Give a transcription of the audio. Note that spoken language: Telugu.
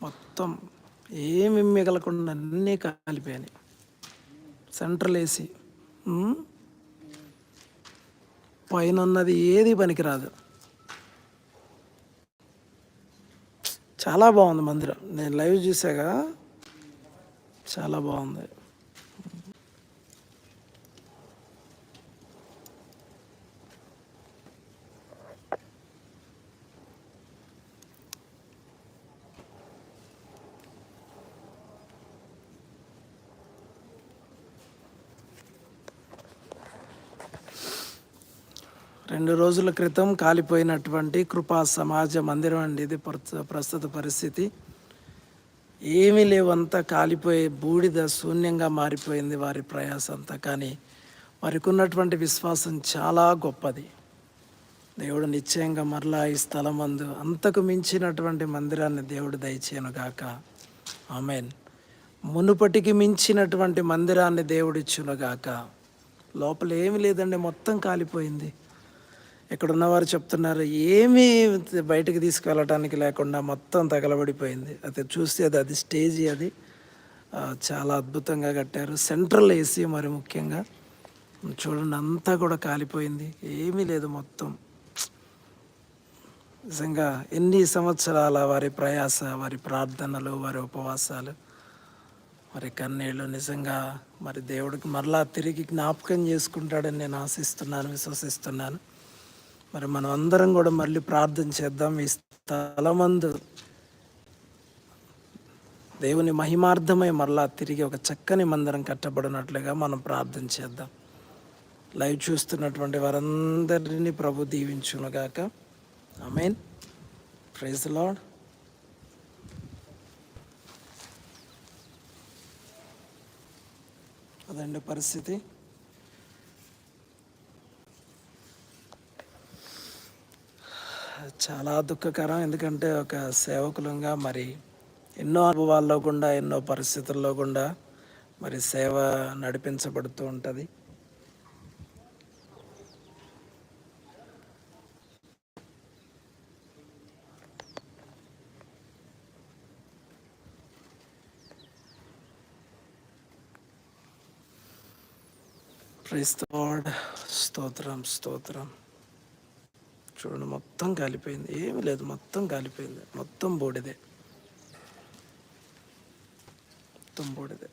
మొత్తం ఏమి మిగలకుండా అన్నీ కాలిపోయాయి సెంట్రల్ ఏసీ పైన ఉన్నది ఏది పనికిరాదు. చాలా బాగుంది మందిరం. నేను లైవ్ చూసాగా చాలా బాగుంది. రెండు రోజుల క్రితం కాలిపోయినటువంటి కృపా సమాజ మందిరం అండి ఇది ప్రస్తుత పరిస్థితి. ఏమీ లేవంతా కాలిపోయి బూడిద శూన్యంగా మారిపోయింది వారి ప్రయాస అంతా. కానీ వారికి ఉన్నటువంటి విశ్వాసం చాలా గొప్పది. దేవుడు నిశ్చయంగా మరలా ఈ స్థలం అందు అంతకు మించినటువంటి మందిరాన్ని దేవుడు దయచేయను గాక. ఆమెన్. మునుపటికి మించినటువంటి మందిరాన్ని దేవుడిచ్చునుగాక లోపల ఏమీ లేదండి మొత్తం కాలిపోయింది. ఇక్కడ ఉన్నవారు చెప్తున్నారు ఏమీ బయటకు తీసుకెళ్ళటానికి లేకుండా మొత్తం తగలబడిపోయింది. అది చూస్తే అది అది స్టేజ్ అది. చాలా అద్భుతంగా కట్టారు. సెంట్రల్ ఏసీ మరి ముఖ్యంగా. చూడండి అంతా కూడా కాలిపోయింది. ఏమీ లేదు మొత్తం. నిజంగా ఎన్ని సంవత్సరాల వారి ప్రయాస వారి ప్రార్థనలు వారి ఉపవాసాలు. మరి కన్నీళ్ళు నిజంగా మరి దేవుడికి మరలా తిరిగి జ్ఞాపకం చేసుకుంటాడని నేను ఆశిస్తున్నాను విశ్వసిస్తున్నాను. మరి మనం అందరం కూడా మళ్ళీ ప్రార్థన చేద్దాం. ఈ స్థలమందు దేవుని మహిమార్థమై మరలా తిరిగి ఒక చక్కని మందిరం కట్టబడినట్లుగా మనం ప్రార్థన చేద్దాం. లైవ్ చూస్తున్నటువంటి వారందరినీ ప్రభు దీవించునుగాక. ఆమెన్. ప్రైజ్ లాడ్ అదండి పరిస్థితి. చాలా దుఃఖకరం. ఎందుకంటే ఒక సేవకులంగా మరి ఎన్నో అనుభవాల్లో గుండా ఎన్నో పరిస్థితుల్లో గుండా మరి సేవ నడిపించబడుతూ ఉంటుంది. క్రైస్తవాడ్ స్తోత్రం స్తోత్రం. చూడండి మొత్తం కాలిపోయింది. ఏమీ లేదు మొత్తం కాలిపోయింది. మొత్తం బోడిదే మొత్తం బోడిదే